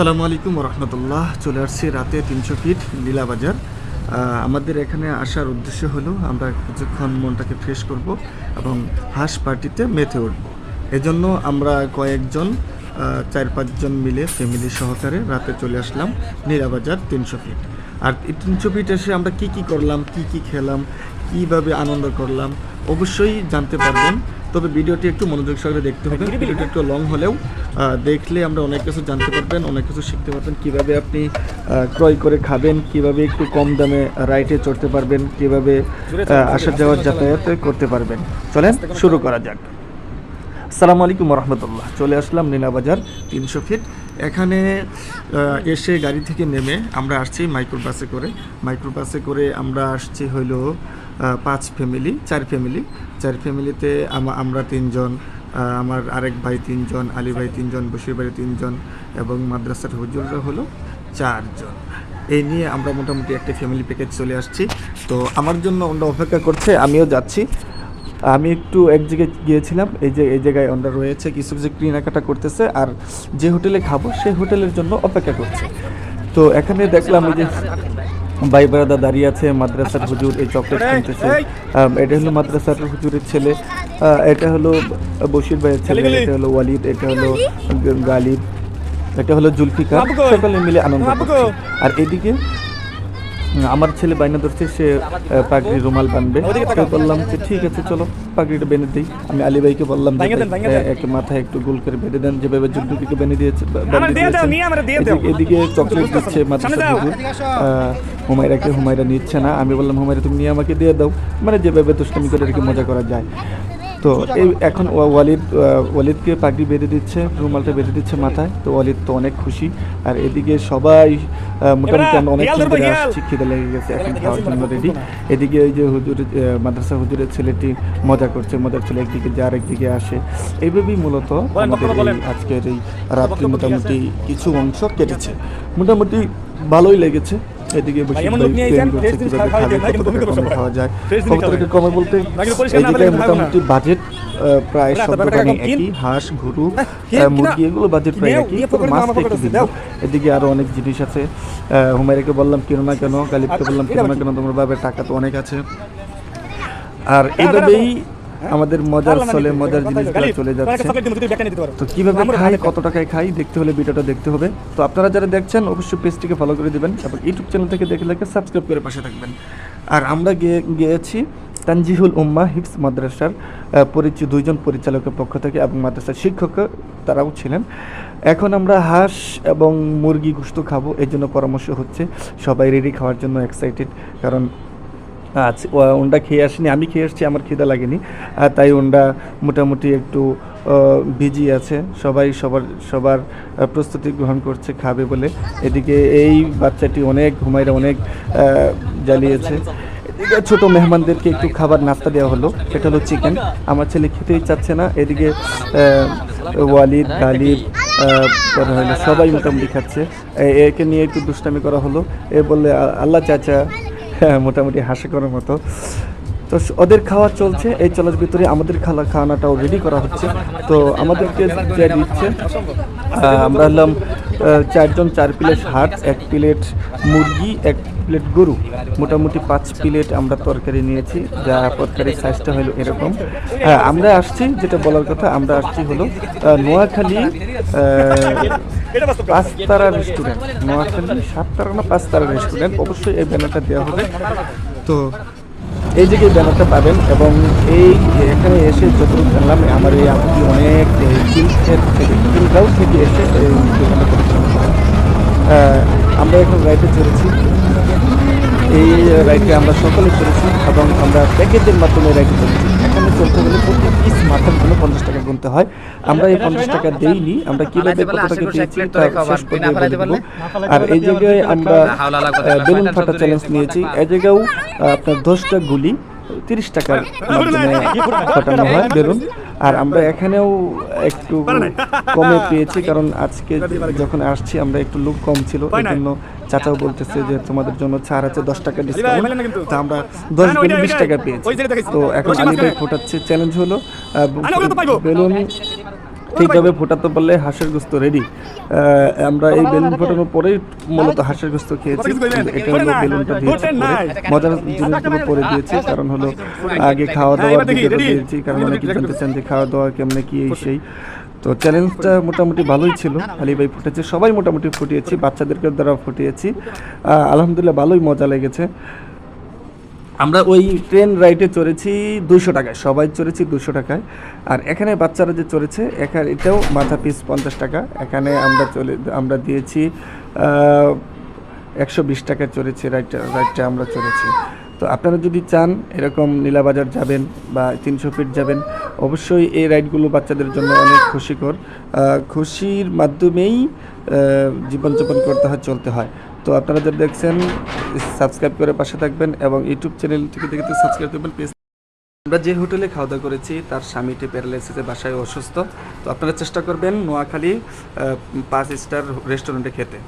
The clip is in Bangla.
আসসালামু আলাইকুম রহমতুল্লাহ চলে আসছি রাতে তিনশো ফিট লীলাবাজার আমাদের এখানে আসার উদ্দেশ্য হলো, আমরা কিছুক্ষণ মনটাকে ফ্রেশ করব এবং হাঁস পার্টিতে মেতে উঠব। এজন্য আমরা কয়েকজন চার পাঁচজন মিলে ফ্যামিলি সহকারে রাতে চলে আসলাম নীলাবাজার তিনশো ফিট। আর তিনশো ফিট এসে আমরা কি কি করলাম, কি কি খেলাম, কীভাবে আনন্দ করলাম, অবশ্যই জানতে পারবেন। তবে ভিডিওটি একটু মনোযোগ সহকারে দেখতে হবে। ভিডিওটি একটু লং হলেও দেখলে আমরা অনেক কিছু জানতে পারবেন অনেক কিছু শিখতে পারবেন কীভাবে আপনি ক্রয় করে খাবেন কীভাবে একটু কম দামে রাইটে চড়তে পারবেন কীভাবে আসা যাওয়ার যাতায়াত করতে পারবেন। চলেন শুরু করা যাক। আসসালামু আলাইকুম রহমতুল্লাহ। চলে আসলাম নীলাবাজার তিনশো ফিট এখানে এসে গাড়ি থেকে নেমে আমরা আসছি মাইক্রোবাসে করে। মাইক্রোবাসে করে আমরা আসছি হইল পাঁচ ফ্যামিলি চার ফ্যামিলি চার ফ্যামিলিতে আমরা তিনজন আমার আরেক ভাই তিনজন, আলী ভাই তিনজন, বশির ভাই তিনজন এবং মাদ্রাসার হুজুররা হলো চারজন। এই নিয়ে আমরা মোটামুটি একটা ফ্যামিলি প্যাকেজ চলে আসছি। তো আমার জন্য অন্য অপেক্ষা করছে, আমিও যাচ্ছি। আমি একটু এক জায়গায় গিয়েছিলাম এই যে এই জায়গায় ওনারা রয়েছে কিছু কিছু কেনাকাটা করতেছে আর যে হোটেলে খাব সেই হোটেলের জন্য অপেক্ষা করছে। তো এখানে দেখলাম যে ভাই বেড়াদা দাঁড়িয়ে আছে মাদ্রাসার হুজুর এই চকলেট কিনতেছে। এটা হলো মাদ্রাসার হুজুরের ছেলে। এটা হলো বশির ভাইয়ের ছেলে এটা হলো ওয়ালিদ এটা হলো গালিব? এটা হলো জুলফিকার। সকলে মিলে আনন্দ করছে। আর এদিকে আমার ছেলে বাইনা ধরছে সে পাগড়ি রুমাল বানবে। তো বললাম যে ঠিক আছে চলো পাগড়িটা বেঁধে দিই। আমি আলী ভাইকে বললাম যে ভাই, একে মাথায় একটু গোল করে বেঁধে দেন। যেভাবে জুলফিকে বেঁধে দিয়েছে। এদিকে- চকলেট দিচ্ছে মাদ্রাসা হুমায়রাকে হুমায়রা নিচ্ছে না। আমি বললাম হুমায়রা তুমি নিয়ে আমাকে দিয়ে দাও। মানে যেভাবে দুষ্টামি করে আর কি মজা করা যায়। তো এই এখন ওয়ালিদ ওয়ালিদকে পাগড়ি বেঁধে দিচ্ছে রুমালটা বেঁধে দিচ্ছে মাথায়। তো ওয়ালিদ তো অনেক খুশি। আর এদিকে সবাই মোটামুটি আমরা অনেক ধরে আসছি খিদে লেগে গেছে এখন খাওয়ার জন্য রেডি এদিকে ওই যে হুজুর মাদ্রাসা হুজুরের ছেলেটি মজা করছে মজার ছেলে একদিকে যায় আরেকদিকে আসে। এইভাবেই মূলত আমাদের এই আজকের এই রাত্রি মোটামুটি কিছু অংশ কেটেছে। মোটামুটি ভালোই লেগেছে। এদিকে খাওয়া যায়, কমে বলতে। মোটামুটি বাজেট প্রায় ওরা সব দোকানে একই হাঁস গরু। মুরগি এগুলো বাজেট প্রায় একই। একটু ভিন্ন। এদিকে আরও অনেক জিনিস আছে। আহ, হুমায়রাকে বললাম কিনো না কেন গালিবকে বললাম কিনো না কেন তোমার বাবার টাকা তো অনেক আছে। আর এইভাবেই আমাদের মজার চলে মজার জিনিসগুলো চলে যাচ্ছে। তো কীভাবে খাই কত টাকায় খাই দেখতে হলে ভিডিওটা দেখতে হবে। তো আপনারা যারা দেখছেন অবশ্যই পেজটিকে ফলো করে দিবেন এবং ইউটিউব চ্যানেল থেকে দেখে দেখে সাবস্ক্রাইব করে পাশে থাকবেন। আর আমরা গিয়ে গিয়েছি তানজিহুল উম্মা হিফস মাদ্রাসার পরিচিত দুইজন পরিচালকের পক্ষ থেকে এবং মাদ্রাসার শিক্ষক তারাও ছিলেন। এখন আমরা হাঁস এবং মুরগি গোস্ত খাব এই জন্য পরামর্শ হচ্ছে সবাই রেডি খাওয়ার জন্য এক্সাইটেড কারণ ওনটা খেয়ে আসিনি, আমি খেয়ে আসছি আমার খিদা লাগেনি। তাই ওনটা মোটামুটি একটু বিজি আছে, সবাই সবার সবার প্রস্তুতি গ্রহণ করছে, খাবে বলে। এদিকে এই বাচ্চাটি অনেক ঘুমাইরা অনেক জ্বালিয়েছে। এদিকে ছোট মেহমানদেরকে একটু খাবার নাস্তা দেওয়া হলো, সেটা হলো চিকেন আমার ছেলে খেতেই চাচ্ছে না, এদিকে ওয়ালিদ, গালিব সবাই মোটামুটি খাচ্ছে। একে নিয়ে একটু দুষ্টামি করা হলো। এ বললে আল্লাহ চাচা মোটামুটি হাসি করার মতো। তো ওদের খাওয়া চলছে, এই চলার ভিতরে আমাদের খালা খাওয়ানাটাও রেডি করা হচ্ছে। তো আমাদেরকে যা দিচ্ছে আমরা হলাম চারজন চার প্লেট হাট এক প্লেট মুরগি, এক প্লেট গরু। মোটামুটি পাঁচ প্লেট আমরা তরকারি নিয়েছি, যা তরকারির সাইজটা হলো এরকম। হ্যাঁ আমরা আসছি, যেটা বলার কথা, আমরা আসছি হলো নোয়াখালী কথা। পাঁচতারা রেস্টুরেন্ট নোয়াখালী সাততারা না পাঁচতারা রেস্টুরেন্ট অবশ্যই এই ব্যানারটা দেওয়া হবে। তো এই জায়গায় ব্যানারটা পাবেন এবং এই এখানে এসে যতটুকু জানলাম আমার এই আপনি অনেক কিলক্ষেত থেকে থেকে এসে এই দোকানে পরিচালনা করেন। আহ, আমরা এখন রাইডে চলেছি। এই রাইডে আমরা সকলে চলেছি এবং আমরা প্যাকেজের মাধ্যমে রাইডে চলেছি। এখানে চলতে গেলে প্রতি পিস মাথার জন্য পঞ্চাশ টাকা গুনতে হয়। আমরা এই পঞ্চাশ টাকা দেইনি আমরা কীভাবে কত টাকা তা শেষ করে বলে দেবো। আর এই জায়গায় আমরা বেলুন ফাটা চ্যালেঞ্জ নিয়েছি। এই জায়গাও আপনার দশটা গুলি তিরিশ টাকার মাধ্যমে ফাটানো হয় বেলুন। আর আমরা এখানেও একটু কমে পেয়েছি কারণ আজকে যখন আসছি আমরা একটু লোক কম ছিল এই জন্য চাচাও বলতেছে যে তোমাদের জন্য ছাড় আছে দশ টাকা ডিসকাউন্ট মাইলেন না কিন্তু। তা আমরা দশ বিশ টাকা পেয়েছি। তো এখন ভাই ফোটাচ্ছে চ্যালেঞ্জ হলো। বেলুন ঠিকভাবে ফোটাতে পারলে হাঁসের গোস্ত রেডি আমরা এই বেলুন ফোটানোর পরেই মূলত হাঁসের গোস্ত খেয়েছি। এটা হলো বেলুনটা দিয়েছি মজার জিনিসগুলো পরে দিয়েছি, কারণ হলো আগে খাওয়া দাওয়া দিয়েছি, কারণ অনেকে জানতে চান যে খাওয়া দাওয়া কেমনে, কি এই সেই। তো চ্যালেঞ্জটা মোটামুটি ভালোই ছিল, আলী ভাই ফুটেছে, সবাই মোটামুটি ফুটিয়েছি বাচ্চাদেরকে দ্বারা ফুটিয়েছি। আলহামদুলিল্লাহ ভালোই মজা লেগেছে। আমরা ওই ট্রেন রাইডে চড়েছি দুশো টাকায়, সবাই চড়েছি দুশো টাকায়। আর এখানে বাচ্চারা যে চড়েছে, এখানে এটাও মাথা পিস পঞ্চাশ টাকা। এখানে আমরা চলে, আমরা দিয়েছি একশো বিশ টাকায় চড়েছি রাইডটা রাইডটা আমরা চড়েছি। তো আপনারা যদি চান, এরকম নীলাবাজার যাবেন বা তিনশো ফিট যাবেন, অবশ্যই এই রাইডগুলো বাচ্চাদের জন্য অনেক খুশিকর। খুশির মাধ্যমেই জীবনযাপন করতে হয়, চলতে হয়। তো আপনারা যারা দেখছেন সাবস্ক্রাইব করে পাশে থাকবেন এবং ইউটিউব চ্যানেল থেকে দেখতে সাবস্ক্রাইব করবেন পেজ আমরা যে হোটেলে খাওয়া দাওয়া করেছি, তার স্বামীটি প্যারালাইসিসে বাসায় অসুস্থ। তো আপনারা চেষ্টা করবেন নোয়াখালী পাঁচ স্টার রেস্টুরেন্টে খেতে।